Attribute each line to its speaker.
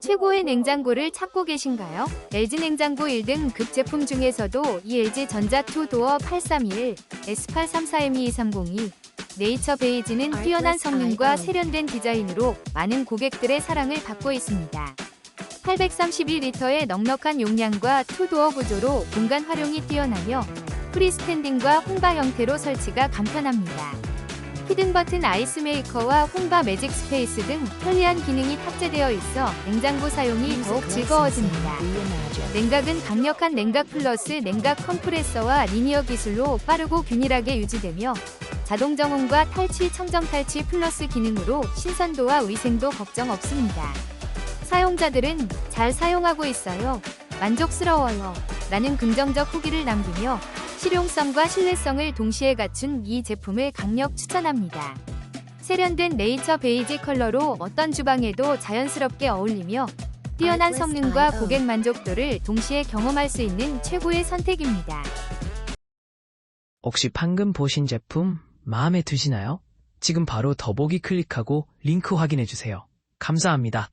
Speaker 1: 최고의 냉장고를 찾고 계신가요? LG 냉장고 1등 급 제품 중에서도 이 LG 전자 투도어 831, S834M2230이 네이처 베이지는 뛰어난 성능과 세련된 디자인으로 많은 고객들의 사랑을 받고 있습니다. 831리터의 넉넉한 용량과 투도어 구조로 공간 활용이 뛰어나며 프리스탠딩과 홍바 형태로 설치가 간편합니다. 히든 버튼 아이스 메이커와 홍바 매직 스페이스 등 편리한 기능이 탑재되어 있어 냉장고 사용이 더욱 즐거워집니다. 냉각은 강력한 냉각 플러스 냉각 컴프레서와 리니어 기술로 빠르고 균일하게 유지되며 자동 정온과 탈취 청정 탈취 플러스 기능으로 신선도와 위생도 걱정 없습니다. 사용자들은 잘 사용하고 있어요. 만족스러워요. 라는 긍정적 후기를 남기며 실용성과 신뢰성을 동시에 갖춘 이 제품을 강력 추천합니다. 세련된 네이처 베이지 컬러로 어떤 주방에도 자연스럽게 어울리며 뛰어난 성능과 고객 만족도를 동시에 경험할 수 있는 최고의 선택입니다.
Speaker 2: 혹시 방금 보신 제품 마음에 드시나요? 지금 바로 더보기 클릭하고 링크 확인해주세요. 감사합니다.